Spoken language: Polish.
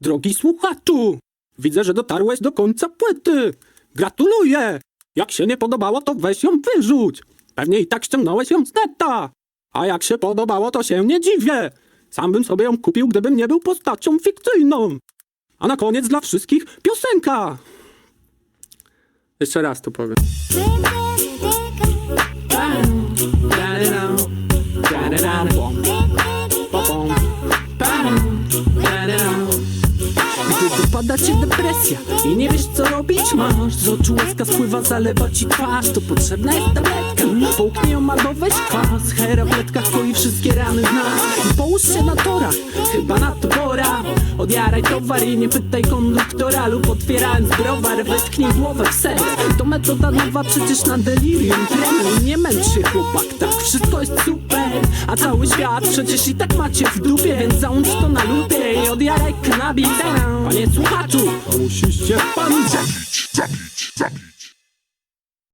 Drogi słuchaczu, widzę, że dotarłeś do końca płyty. Gratuluję! Jak się nie podobało, to weź ją wyrzuć. Pewnie i tak ściągnąłeś ją z neta. A jak się podobało, to się nie dziwię. Sam bym sobie ją kupił, gdybym nie był postacią fikcyjną. A na koniec dla wszystkich piosenka. Jeszcze raz to powiem. Dopada cię depresja. I nie wiesz co robić masz. Z oczu łezka spływa, zalewa ci twarz. To potrzebna jest tabletka. Połknij ją albo weź kwas Hera w letkach koi wszystkie rany z nas. I połóż się na torach, chyba na to pora. Odjaraj towar i nie pytaj konduktora Lub otwierając browar, wetknij głowę w ser. To metoda nowa przecież na delirium Trenuj, nie męcz się chłopak, tak wszystko jest super. A cały świat przecież i tak macie w dupie Więc załącz to na lupie i odjaraj knabis Panie słuchaczu, musisz się pan zabić, zabić, zabić.